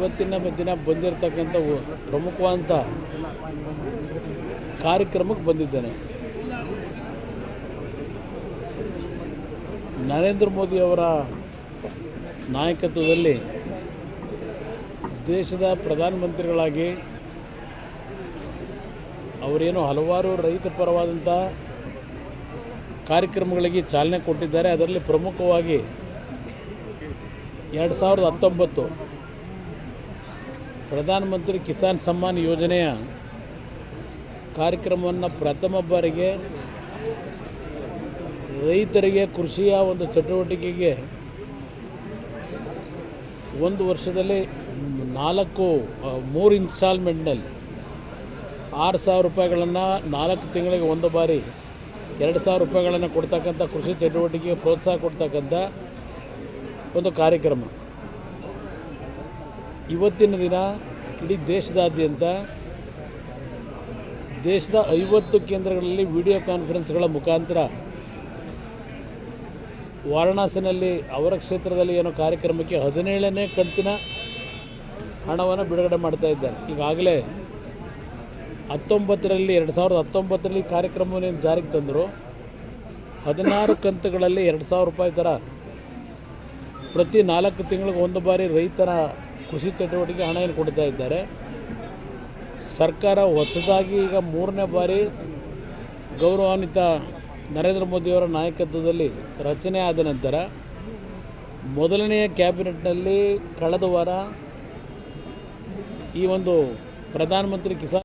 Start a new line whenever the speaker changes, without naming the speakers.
ಇವತ್ತಿನ ದಿನ ಬಂದಿರತಕ್ಕಂಥ ಪ್ರಮುಖವಾದಂಥ ಕಾರ್ಯಕ್ರಮಕ್ಕೆ ಬಂದಿದ್ದೇನೆ. ನರೇಂದ್ರ ಮೋದಿಯವರ ನಾಯಕತ್ವದಲ್ಲಿ ದೇಶದ ಪ್ರಧಾನಮಂತ್ರಿಗಳಾಗಿ ಅವರೇನು ಹಲವಾರು ರೈತ ಪರವಾದಂಥ ಕಾರ್ಯಕ್ರಮಗಳಿಗೆ ಚಾಲನೆ ಕೊಟ್ಟಿದ್ದಾರೆ. ಅದರಲ್ಲಿ ಪ್ರಮುಖವಾಗಿ ಎರಡು ಸಾವಿರದ ಹತ್ತೊಂಬತ್ತು ಪ್ರಧಾನಮಂತ್ರಿ ಕಿಸಾನ್ ಸಮ್ಮಾನ್ ಯೋಜನೆಯ ಕಾರ್ಯಕ್ರಮವನ್ನು ಪ್ರಥಮ ಬಾರಿಗೆ ರೈತರಿಗೆ ಕೃಷಿಯ ಒಂದು ಚಟುವಟಿಕೆಗೆ ಒಂದು ವರ್ಷದಲ್ಲಿ ನಾಲ್ಕು ಮೂರು ಇನ್ಸ್ಟಾಲ್ಮೆಂಟ್ನಲ್ಲಿ ಆರು ಸಾವಿರ ರೂಪಾಯಿಗಳನ್ನು ನಾಲ್ಕು ತಿಂಗಳಿಗೆ ಒಂದು ಬಾರಿ ಎರಡು ಸಾವಿರ ರೂಪಾಯಿಗಳನ್ನು ಕೊಡ್ತಕ್ಕಂಥ ಕೃಷಿ ಚಟುವಟಿಕೆಗೆ ಪ್ರೋತ್ಸಾಹ ಕೊಡ್ತಕ್ಕಂಥ ಒಂದು ಕಾರ್ಯಕ್ರಮ. ಇವತ್ತಿನ ದಿನ ಇಡೀ ದೇಶದಾದ್ಯಂತ ದೇಶದ ಐವತ್ತು ಕೇಂದ್ರಗಳಲ್ಲಿ ವಿಡಿಯೋ ಕಾನ್ಫರೆನ್ಸ್ಗಳ ಮುಖಾಂತರ ವಾರಣಾಸಿನಲ್ಲಿ ಅವರ ಕ್ಷೇತ್ರದಲ್ಲಿ ಏನೋ ಕಾರ್ಯಕ್ರಮಕ್ಕೆ ಹದಿನೇಳನೇ ಕಂತಿನ ಹಣವನ್ನು ಬಿಡುಗಡೆ ಮಾಡ್ತಾ ಇದ್ದಾರೆ. ಈಗಾಗಲೇ ಹತ್ತೊಂಬತ್ತರಲ್ಲಿ, ಎರಡು ಸಾವಿರದ ಹತ್ತೊಂಬತ್ತರಲ್ಲಿ ಕಾರ್ಯಕ್ರಮವನ್ನು ಜಾರಿಗೆ ತಂದರು? ಹದಿನಾರು ಕಂತುಗಳಲ್ಲಿ ಎರಡು ಸಾವಿರ ರೂಪಾಯಿ ಥರ ಪ್ರತಿ ನಾಲ್ಕು ತಿಂಗಳಿಗೆ ಒಂದು ಬಾರಿ ರೈತರ ಕೃಷಿ ಚಟುವಟಿಕೆ ಹಣ ಏನು ಕೊಡ್ತಾ ಇದ್ದಾರೆ. ಸರ್ಕಾರ ಹೊಸದಾಗಿ ಈಗ ಮೂರನೇ ಬಾರಿ ಗೌರವಾನ್ವಿತ ನರೇಂದ್ರ ಮೋದಿಯವರ ನಾಯಕತ್ವದಲ್ಲಿ ರಚನೆ ಆದ ನಂತರ ಮೊದಲನೆಯ ಕ್ಯಾಬಿನೆಟ್ನಲ್ಲಿ ಕಳೆದ ವಾರ ಈ ಒಂದು ಪ್ರಧಾನಮಂತ್ರಿ ಕಿಸಾನ್